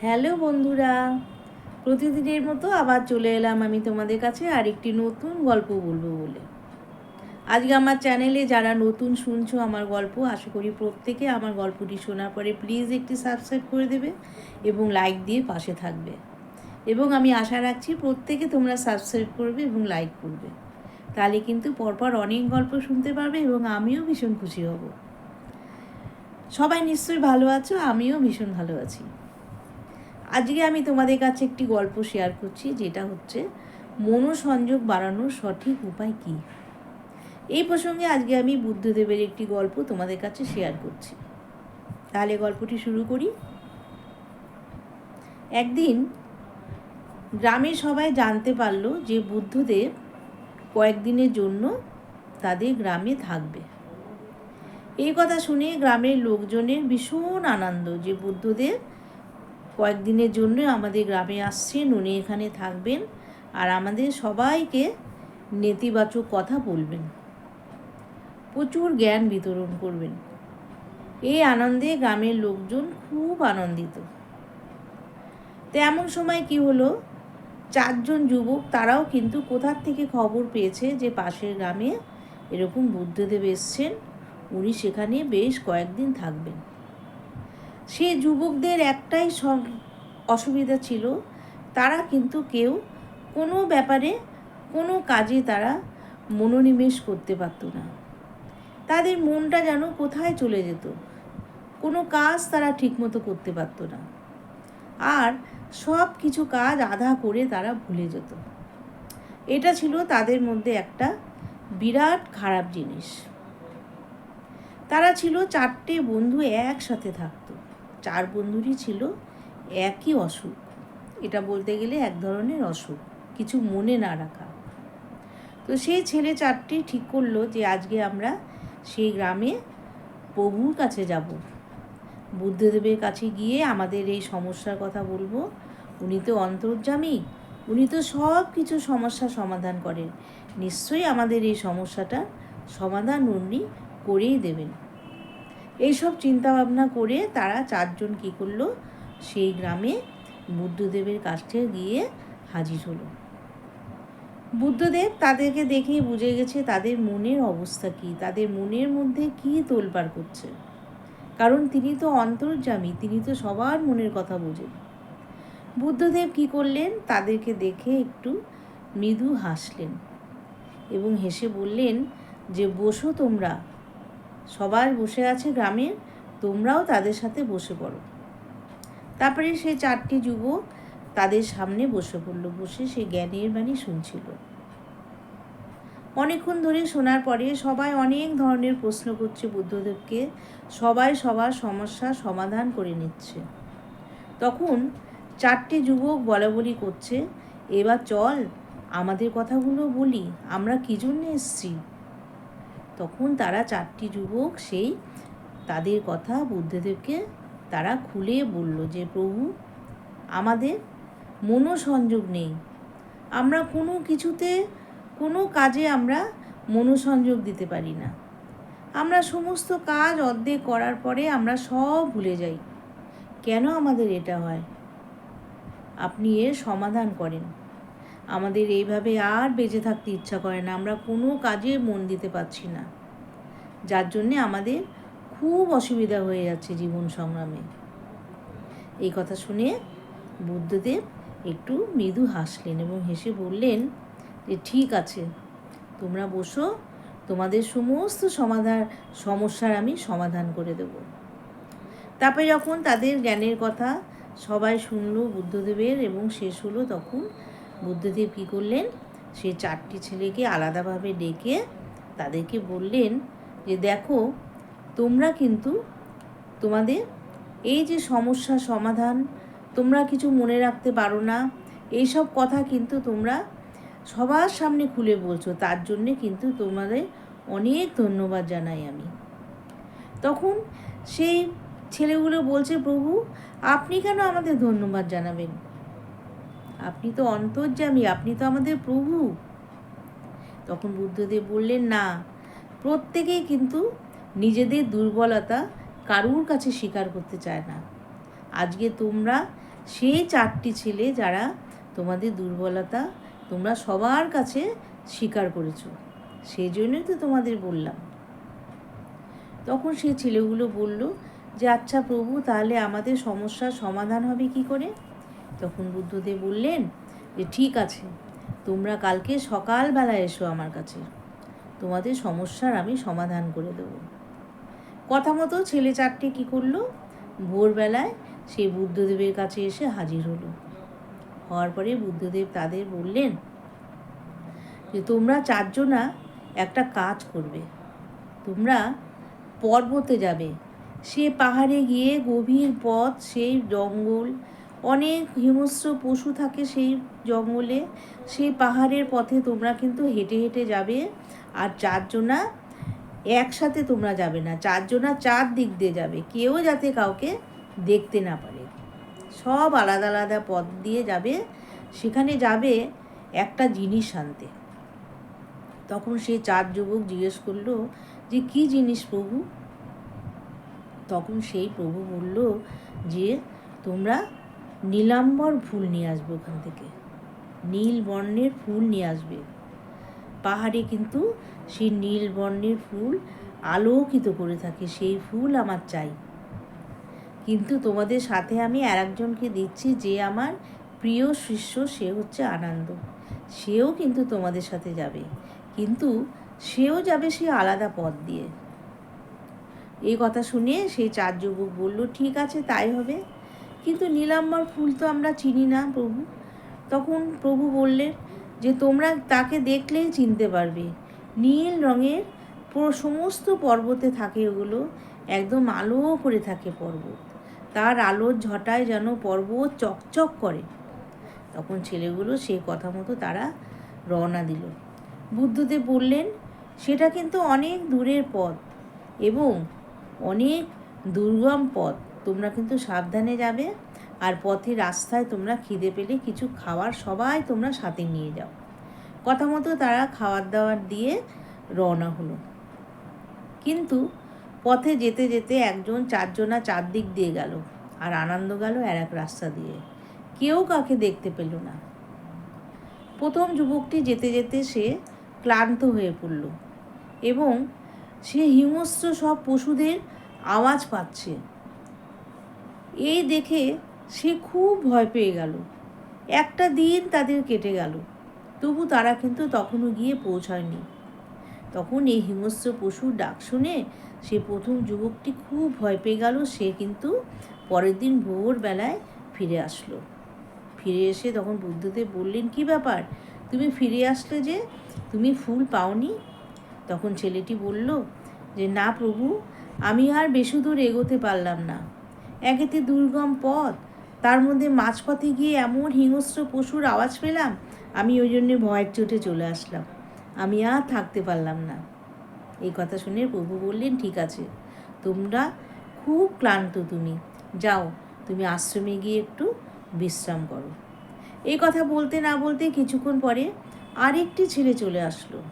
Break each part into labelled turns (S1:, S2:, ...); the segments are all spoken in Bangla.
S1: হ্যালো বন্ধুরা, প্রতিদিনের মতো আবার চলে এলাম আমি তোমাদের কাছে আর একটি নতুন গল্প বলব বলে। আজকে আমার চ্যানেলে যারা নতুন শুনছো আমার গল্প, আশা করি প্রত্যেকে আমার গল্পটি শোনার পরে প্লিজ একটি সাবস্ক্রাইব করে দেবে এবং লাইক দিয়ে পাশে থাকবে। এবং আমি আশা রাখছি প্রত্যেকে তোমরা সাবস্ক্রাইব করবে এবং লাইক করবে। তাহলে কিন্তু পরপর অনেক গল্প শুনতে পারবে এবং আমিও ভীষণ খুশি হব। সবাই নিশ্চয়ই ভালো আছো, আমিও ভীষণ ভালো আছি। আজকে আমি তোমাদের কাছে একটি গল্প শেয়ার করছি, যেটা হচ্ছে, মনোসংযোগ বাড়ানোর সঠিক উপায় কী? এই প্রসঙ্গে আজকে আমি বুদ্ধদেবের একটি গল্প তোমাদের কাছে শেয়ার করছি। তাহলে গল্পটি শুরু করি। একদিন গ্রামের সবাই জানতে পারল যে বুদ্ধদেব কয়েকদিনের জন্য তাদের গ্রামে থাকবে। এই কথা শুনে গ্রামের লোকজনের ভীষণ আনন্দ যে বুদ্ধদেব কয়েকদিনের জন্য আমাদের গ্রামে আসছেন, উনি এখানে থাকবেন আর আমাদের সবাইকে নেতিবাচক কথা বলবেন। প্রচুর জ্ঞান বিতরণ করবেন। এই আনন্দে গ্রামের লোকজন খুব আনন্দিত। তেমন সময় কি হলো, চারজন যুবক তারাও কিন্তু কোথার থেকে খবর পেয়েছে যে পাশের গ্রামে এরকম বুদ্ধদেব এসছেন, উনি সেখানে বেশ কয়েকদিন থাকবেন। সে যুবকদের একটাই অসুবিধা ছিল, তারা কিন্তু কেউ কোনো ব্যাপারে কোনো কাজে তারা মনোনিবেশ করতে পারত না। তাদের মনটা যেন কোথায় চলে যেত, কোনো কাজ তারা ঠিকমতো করতে পারতো না। আর সব কিছু কাজ আধা করে তারা ভুলে যেত। এটা ছিল তাদের মধ্যে একটা বিরাট খারাপ জিনিস। তারা ছিল চারটে বন্ধু একসাথে থাকতো। চার বন্ধুরই ছিল, একই অসুখ। এটা বলতে গেলে এক ধরনের অসুখ, কিছু মনে না রাখা। তো সেই ছেলে চারটি ঠিক করল যে, আজকে আমরা সেই গ্রামে প্রভুর কাছে যাব। বুদ্ধদেবের কাছে গিয়ে আমাদের এই সমস্যার কথা বলব। উনি তো অন্তর্জামী উনি তো সব কিছু সমস্যা সমাধান করেন। নিশ্চয়ই আমাদের এই সমস্যাটা সমাধান উনি করেই দেবেন। এইসব চিন্তাভাবনা করে তারা চারজন কী করল? সেই গ্রামে বুদ্ধদেবের কাছে গিয়ে হাজির হলো। বুদ্ধদেব তাদেরকে দেখেই বুঝে গেছে তাদের মনের অবস্থা কী, তাদের মনের মধ্যে কী তোলপাড় করছে। কারণ তিনি তো অন্তর্জামী তিনি তো সবার মনের কথা বোঝেন। বুদ্ধদেব কি করলেন? তাদেরকে দেখে একটু মৃদু হাসলেন এবং হেসে বললেন, যে বসো তোমরা সবাই বসে আছে গ্রামের তোমরাও তাদের সাথে বসে পড়ো। তারপরে সেই চারটি যুবক তাদের সামনে বসে পড়ল, বসে সে জ্ঞানের বাণী শুনছিল। অনেকক্ষণ ধরে শোনার পরে সবাই অনেক ধরনের প্রশ্ন করছে বুদ্ধদেবকে, সবাই সবার সমস্যা সমাধান করে নিচ্ছে। তখন চারটে যুবক বলা বলি করছে, এবার চল, আমাদের কথাগুলো বলি, আমরা কী জন্য এসছি? তখন তারা চারটি যুবক সেই তাদের কথা বুদ্ধদেবকে তারা খুলে বলল যে, প্রভু, আমাদের মনোসংযোগ নেই। আমরা কোনো কিছুতে, কোনো কাজে আমরা মনোসংযোগ দিতে পারি না। আমরা সমস্ত কাজ অর্ধেক করার পরে আমরা সব ভুলে যাই। কেন আমাদের এটা হয়? আপনি এর সমাধান করেন। আমাদের এইভাবে আর বেঁচে থাকতে ইচ্ছা করে না। আমরা কোনো কাজে মন দিতে পারছি না। যার জন্যে আমাদের খুব অসুবিধা হয়ে যাচ্ছে জীবন সংগ্রামে। এই কথা শুনে বুদ্ধদেব একটু মৃদু হাসলেন এবং হেসে বললেন, যে ঠিক আছে, তোমরা বসো, তোমাদের সমস্ত সমাধান, সমস্যার আমি সমাধান করে দেব। তারপরে যখন তাদের জ্ঞানের কথা সবাই শুনলো বুদ্ধদেবের এবং শেষ হলো তখন বুদ্ধদেব কী করলেন? সে চারটি ছেলেকে আলাদাভাবে ডেকে তাদেরকে বললেন যে, দেখো, তোমরা কিন্তু তোমাদের এই যে সমস্যা সমাধান, তোমরা কিছু মনে রাখতে পারো না। এইসব কথা কিন্তু তোমরা সবার সামনে খুলে বলছো। তার জন্যে কিন্তু তোমাদের অনেক ধন্যবাদ জানাই আমি। তখন সেই ছেলেগুলো বলছে, প্রভু, আপনি কেন আমাদের ধন্যবাদ জানাবেন? আপনি তো অন্তর্যামী, আপনি তো আমাদের প্রভু। তখন বুদ্ধদেব বললেন, না, প্রত্যেকেই কিন্তু নিজেদের দুর্বলতা কারুর কাছে স্বীকার করতে চায় না। আজকে তোমরা সেই চারটি ছেলে যারা তোমাদের দুর্বলতা তোমরা সবার কাছে স্বীকার করেছ সেই জন্যই তো তোমাদের বললাম। তখন সেই ছেলেগুলো বলল যে আচ্ছা প্রভু, তাহলে আমাদের সমস্যার সমাধান হবে কি করে? তখন বুদ্ধদেব বললেন যে, ঠিক আছে, তোমরা কালকে সকালবেলা এসো আমার কাছে। তোমাদের সমস্যার আমি সমাধান করে দেব। কথা মতো ছেলে চারটে কী করল? ভোরবেলায় সে বুদ্ধদেবের কাছে এসে হাজির হলো। হওয়ার পরে বুদ্ধদেব তাদের বললেন যে, তোমরা চারজনা একটা কাজ করবে। তোমরা পর্বতে যাবে। সে পাহাড়ে গিয়ে গভীর পথ, সেই জঙ্গল অনেক হিংস্র পশু থাকে সেই জঙ্গলে, সেই পাহাড়ের পথে তোমরা কিন্তু হেঁটে হেঁটে যাবে আর চারজনা একসাথে তোমরা যাবে না, চারজনা চার দিক দিয়ে যাবে, কেউ যাতে কাউকে দেখতে না পারে। সব আলাদা আলাদা পথ দিয়ে যাবে, সেখানে যাবে একটা জিনিস আনতে। তখন সে চার যুবক জিজ্ঞেস করল, যে কি জিনিস প্রভু? তখন সেই প্রভু বলল যে, তোমরা নীলাম্বর ফুল নিয়ে আসবে ওখান থেকে। নীল বর্ণের ফুল নিয়ে আসবে। পাহাড়ে কিন্তু সেই নীল বর্ণের ফুল আলোকিত করে থাকে, সেই ফুল আমার চাই। কিন্তু তোমাদের সাথে আমি আর একজনকে দিচ্ছি যে আমার প্রিয় শিষ্য, সে হচ্ছে আনন্দ। সেও কিন্তু তোমাদের সাথে যাবে। কিন্তু সেও যাবে সে আলাদা পথ দিয়ে। এই কথা শুনে সেই চার যুবক বলল, ঠিক আছে, তাই হবে। কিন্তু নীলাম্বর ফুল তো আমরা চিনি না প্রভু। তখন প্রভু বললেন যে, তোমরা তাকে দেখলেই চিনতে পারবে। নীল রঙের পুরো সমস্ত পর্বতে থাকে ওগুলো একদম আলো করে থাকে পর্বত। তার আলোর ঝটায় যেন পর্বত চকচক করে। তখন ছেলেগুলো সেই কথা মতো তারা রওনা দিল। বুদ্ধদেব বললেন, সেটা কিন্তু অনেক দূরের পথ এবং অনেক দুর্গম পথ। তোমরা কিন্তু সাবধানে যাবে আর পথে রাস্তায় তোমরা খিদে পেলে কিছু খাওয়ার সবাই তোমরা সাথে নিয়ে যাও। কথা মতো তারা খাবার দাবার দিয়ে রওনা হলো। কিন্তু পথে যেতে যেতে একজন চারজনা চারদিক দিয়ে গেল আর আনন্দ গেল আর এক রাস্তা দিয়ে। কেউ কাকে দেখতে পেল না। প্রথম যুবকটি যেতে যেতে সে ক্লান্ত হয়ে পড়ল এবং সে হিংস্র সব পশুদের আওয়াজ পাচ্ছে। এই দেখে সে খুব ভয় পেয়ে গেল। একটা দিন তাদের কেটে গেল। তবু তারা কিন্তু তখনও গিয়ে পৌঁছায়নি। তখন এই হিংস্র পশুর ডাক শুনে সে প্রথম যুবকটি খুব ভয় পেয়ে গেল। সে কিন্তু পরের দিন ভোরবেলায় ফিরে আসলো। ফিরে এসে তখন বুদ্ধদেব বললেন, কি ব্যাপার? তুমি ফিরে আসলে যে? তুমি ফুল পাওনি? তখন ছেলেটি বলল, যে না প্রভু, আমি আর বেশি দূর এগোতে পারলাম না। একেতে দুর্গম পথ। তার মধ্যে মাঝপথে গিয়ে এমন হিংস্র পশুর আওয়াজ পেলাম, আমি ওই জন্যে ভয়ের চোটে চলে আসলাম। আমি আর থাকতে পারলাম না। এই কথা শুনে প্রভু বললেন, ঠিক আছে, তোমরা খুব ক্লান্ত তুমি। যাও, তুমি আশ্রমে গিয়ে একটু বিশ্রাম করো। এই কথা বলতে না বলতে কিছুক্ষণ পরে আরেকটি ছেলে চলে আসলো।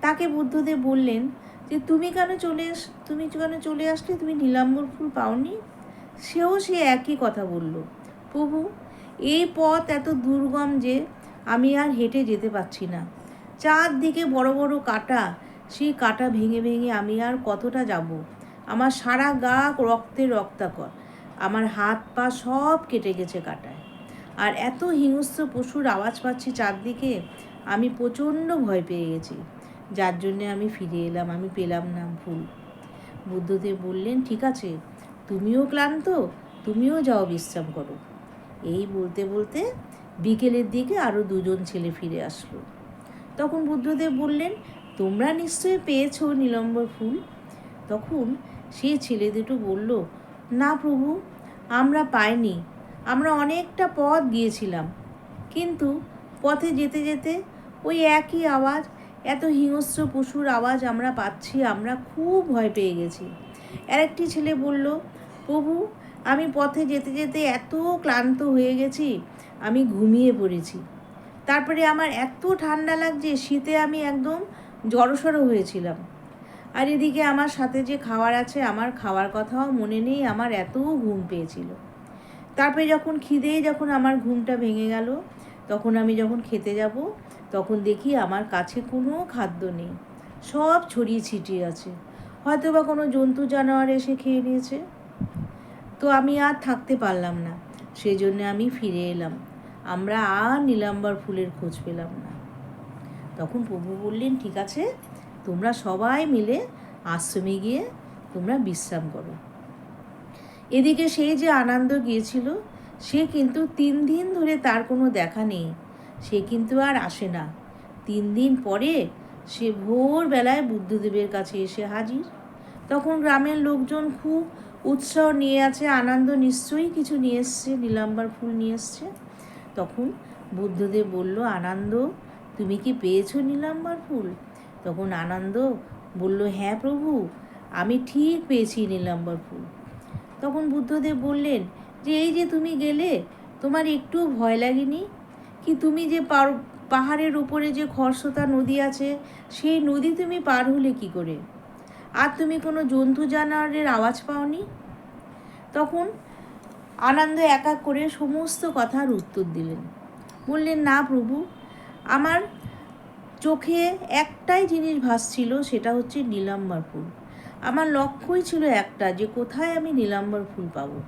S1: তাকে বুদ্ধদেব বললেন যে, তুমি কেন চলে আস, তুমি কেন চলে আসলে? তুমি নীলাম্বর ফুল পাওনি? সেও সে একই কথা বলল, প্রভু, এই পথ এত দুর্গম যে আমি আর হেঁটে যেতে পারছি না। চারদিকে বড় বড় কাটা, সেই কাটা ভেঙে ভেঙে আমি আর কতটা যাব? আমার সারা গা রক্তে রক্তাকর আমার হাত পা সব কেটে গেছে কাটায়। আর এত হিংস্র পশুর আওয়াজ পাচ্ছি চারদিকে, আমি প্রচণ্ড ভয় পেয়ে গেছি। যার জন্যে আমি ফিরে এলাম, আমি পেলাম না ভুল। বুদ্ধদেব বললেন, ঠিক আছে তুমিও ক্লান্ত, তুমিও যাও বিশ্রাম করো। এই বলতে বলতে বিকেলের দিকে আরও দুজন ছেলে ফিরে আসলো। তখন বুদ্ধদেব বললেন, তোমরা নিশ্চয়ই পেয়েছ নীলম্বর ফুল? তখন সেই ছেলে দুটো বলল, না প্রভু, আমরা পাইনি। আমরা অনেকটা পথ গিয়েছিলাম। কিন্তু পথে যেতে যেতে ওই একই আওয়াজ, এত হিংস্র পশুর আওয়াজ আমরা পাচ্ছি, আমরা খুব ভয় পেয়ে গেছি। আর একটি ছেলে বলল প্রভু, আমি পথে যেতে যেতে এত ক্লান্ত হয়ে গেছি, আমি ঘুমিয়ে পড়েছি। তারপরে আমার এত ঠান্ডা লাগছে, শীতে আমি একদম জড়সড়ো হয়েছিলাম। আর এদিকে আমার সাথে যে খাবার আছে, আমার খাওয়ার কথাও মনে নেই, আমার এত ঘুম পেয়েছিল। তারপরে যখন খিদে, যখন আমার ঘুমটা ভেঙে গেল, তখন আমি যখন খেতে যাব, তখন দেখি আমার কাছে কোনো খাদ্য নেই। সব ছড়িয়ে ছিটিয়ে আছে। হয়তো বা কোনো জন্তু জানোয়ার এসে খেয়ে নিয়েছে। তো আমি আর থাকতে পারলাম না। সেই জন্য আমি ফিরে এলাম। আমরা আর নীলাম্বার ফুলের খোঁজ পেলাম না। তখন প্রভু বললেন, ঠিক আছে, তোমরা সবাই মিলে আশ্রমে গিয়ে তোমরা বিশ্রাম করো। এদিকে সে যে আনন্দ গিয়েছিল, সে কিন্তু তিন দিন ধরে তার কোনো দেখা নেই। সে কিন্তু আর আসে না। তিন দিন পরে সে ভোরবেলায় বুদ্ধদেবের কাছে এসে হাজির। তখন গ্রামের লোকজন খুব উৎসাহ নিয়ে আছে, আনন্দ নিশ্চয়ই কিছু নিয়ে এসছে, নীলাম্বার ফুল নিয়ে এসছে। তখন বুদ্ধদেব বলল, আনন্দ, তুমি কি পেয়েছ নীলাম্বার ফুল? তখন আনন্দ বলল হ্যাঁ প্রভু, আমি ঠিক পেয়েছি নীলাম্বার ফুল। তখন বুদ্ধদেব বললেন, যে এই যে তুমি গেলে, তোমার একটু ভয় লাগেনি? কি তুমি যে পাহাড়ের উপরে যে খরস্রোতা নদী আছে, সেই নদী তুমি পার হলে কি করে? আর তুমি কোনো জন্তু জানোয়ারের আওয়াজ পাওনি? তখন আনন্দ এক এক করে সমস্ত কথার উত্তর দিলেন। বললেন, না প্রভু, আমার চোখে একটাই জিনিস ভাসছিল, সেটা হচ্ছে নীলাম্বার ফুল। আমার লক্ষ্যই ছিল একটা, যে কোথায় আমি নীলাম্বার ফুল পাবো।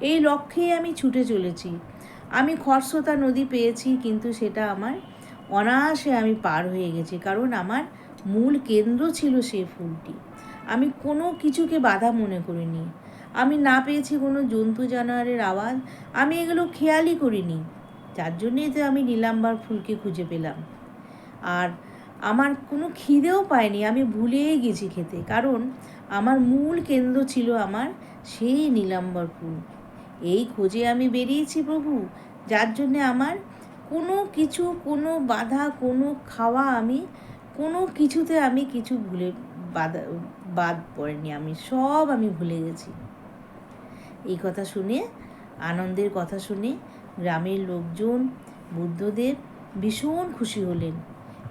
S1: এই লক্ষ্যেই আমি ছুটে চলেছি। আমি খরস্রোতা নদী পেয়েছি, কিন্তু সেটা আমার অনায়াসে আমি পার হয়ে গেছি, কারণ আমার মূল কেন্দ্র ছিল সেই ফুলটি। আমি কোনো কিছুকে বাধা মনে করিনি। আমি না পেয়েছি কোনো জন্তু জানোয়ারের আওয়াজ। আমি এগুলো খেয়ালই করিনি। যার জন্যই তো আমি নীলাম্বার ফুলকে খুঁজে পেলাম। আর আমার কোনো খিদেও পায়নি। আমি ভুলেই গেছি খেতে। কারণ আমার মূল কেন্দ্র ছিল আমার সেই নীলাম্বর ফুল। এই খোঁজে আমি বেরিয়েছি প্রভু। যার জন্যে আমার কোনো কিছু, কোনো বাধা, কোনো খাওয়া আমি, কোনো কিছুতে আমি কিছু ভুলে বাধা বাদ পড়েনি আমি সব আমি ভুলে গেছি। এই কথা শুনে, আনন্দের কথা শুনে গ্রামের লোকজন বুদ্ধদেব ভীষণ খুশি হলেন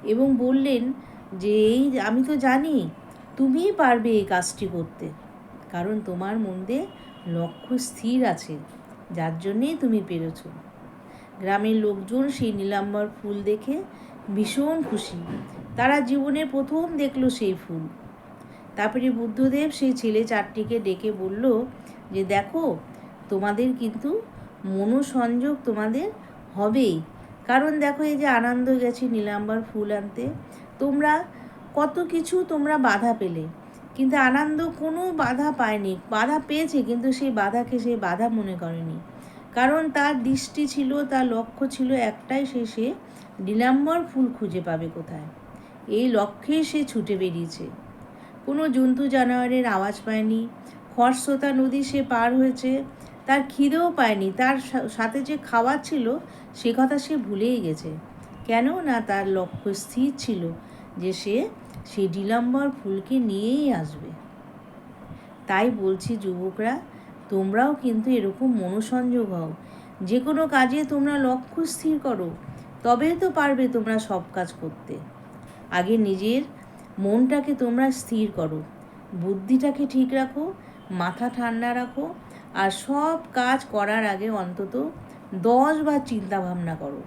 S1: এবং বললেন যে, এই আমি তো জানি তুমিই পারবে এই কাজটি করতে। কারণ তোমার মধ্যে লক্ষ্য স্থির আছে, যার জন্যেই তুমি পেরেছ। গ্রামের লোকজন সেই নীলাম্বর ফুল দেখে ভীষণ খুশি। তারা জীবনে প্রথম দেখল সেই ফুল। তারপরে বুদ্ধদেব সেই ছেলে চারটিকে ডেকে বলল যে, দেখো, তোমাদের কিন্তু মনোসংযোগ তোমাদের হবেই। কারণ দেখো, এই যে আনন্দ গেছে নীলাম্বার ফুল আনতে, তোমরা কত কিছু তোমরা বাধা পেলে। কিন্তু আনন্দ কোনো বাধা পায়নি, বাধা পেয়েছে, কিন্তু সেই বাধাকে সে বাধা মনে করেনি। কারণ তার দৃষ্টি ছিল, তার লক্ষ্য ছিল একটাই, সে সে নীলাম্বর ফুল খুঁজে পাবে কোথায়। এই লক্ষ্যে সে ছুটে বেরিয়েছে। কোনো জন্তু জানোয়ারের আওয়াজ পায়নি। খরস্রোতা নদী সে পার হয়েছে, তার খিদেও পায়নি, তার সাথে যে খাবার ছিল, সে কথা সে ভুলেই গেছে। কেন না তার লক্ষ্য স্থির ছিল যে সে সেই ডিলাম্বর ফুলকে নিয়েই আসবে। তাই বলছি যুবকরা, তোমরাও কিন্তু এরকম মনোসংযোগ হও। যে কোনো কাজে তোমরা লক্ষ্য স্থির করো, তবেই তো পারবে তোমরা সব কাজ করতে। আগে নিজের মনটাকে তোমরা স্থির করো। বুদ্ধিটাকে ঠিক রাখো, মাথা ঠান্ডা রাখো, আর সব কাজ করার আগে অন্তত দশ বার চিন্তা ভাবনা করো।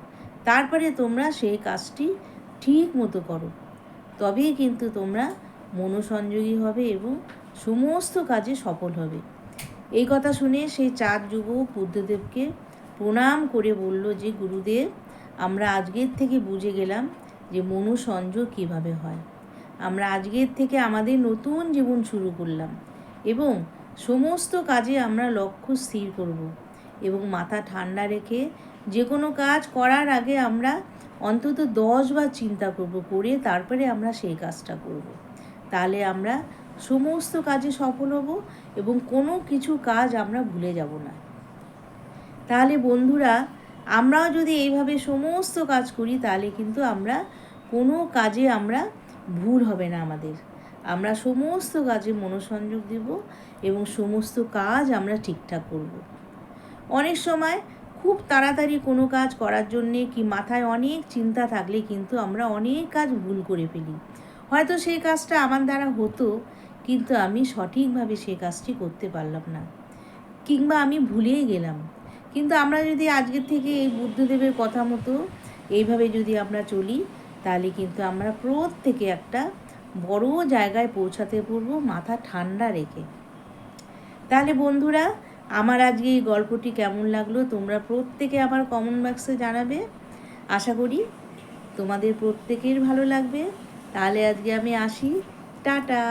S1: তারপরে তোমরা সেই কাজটি ঠিক মতো করো। তবেই কিন্তু তোমরা মনোসংযোগী হবে এবং সমস্ত কাজে সফল হবে। এই কথা শুনে সেই চার যুবক বুদ্ধদেবকে প্রণাম করে বলল যে, গুরুদেব, আমরা আজকের থেকে বুঝে গেলাম যে মনোসংযোগ কীভাবে হয়। আমরা আজকের থেকে আমাদের নতুন জীবন শুরু করলাম এবং সমস্ত কাজে আমরা লক্ষ্য স্থির করব এবং মাথা ঠান্ডা রেখে যে কোনো কাজ করার আগে আমরা অন্তত দশ বার চিন্তা করব, করে তারপরে আমরা সেই কাজটা করব। তাহলে আমরা সমস্ত কাজে সফল হব এবং কোনো কিছু কাজ আমরা ভুলে যাব না তাহলে বন্ধুরা, আমরাও যদি এইভাবে সমস্ত কাজ করি, তাহলে কিন্তু আমরা কোনো কাজে আমরা ভুল হবে না আমাদের। আমরা সমস্ত কাজে মনোসংযোগ দেব এবং সমস্ত কাজ আমরা ঠিকঠাক করব। অনেক সময় খুব তাড়াতাড়ি কোনো কাজ করার জন্যে কি মাথায় অনেক চিন্তা থাকলে কিন্তু আমরা অনেক কাজ ভুল করে ফেলি। হয়তো সেই কাজটা আমার দ্বারা হতো, কিন্তু আমি সঠিকভাবে সেই কাজটি করতে পারলাম না। কিংবা আমি ভুলেই গেলাম। কিন্তু আমরা যদি আজকের থেকে এই বুদ্ধদেবের কথা মতো এইভাবে যদি আমরা চলি তাহলে কিন্তু আমরা প্রত্যেকে একটা বড় জায়গায় পৌঁছাতে পারব, মাথা ঠান্ডা রেখে। তাহলে বন্ধুরা, আমার আজকে এই গল্পটি কেমন লাগল তোমরা প্রত্যেকে আমার কমেন্ট বক্সে জানাবে। আশা করি তোমাদের প্রত্যেকের ভালো লাগবে। তাহলে আজকে আমি আসি। টাটা!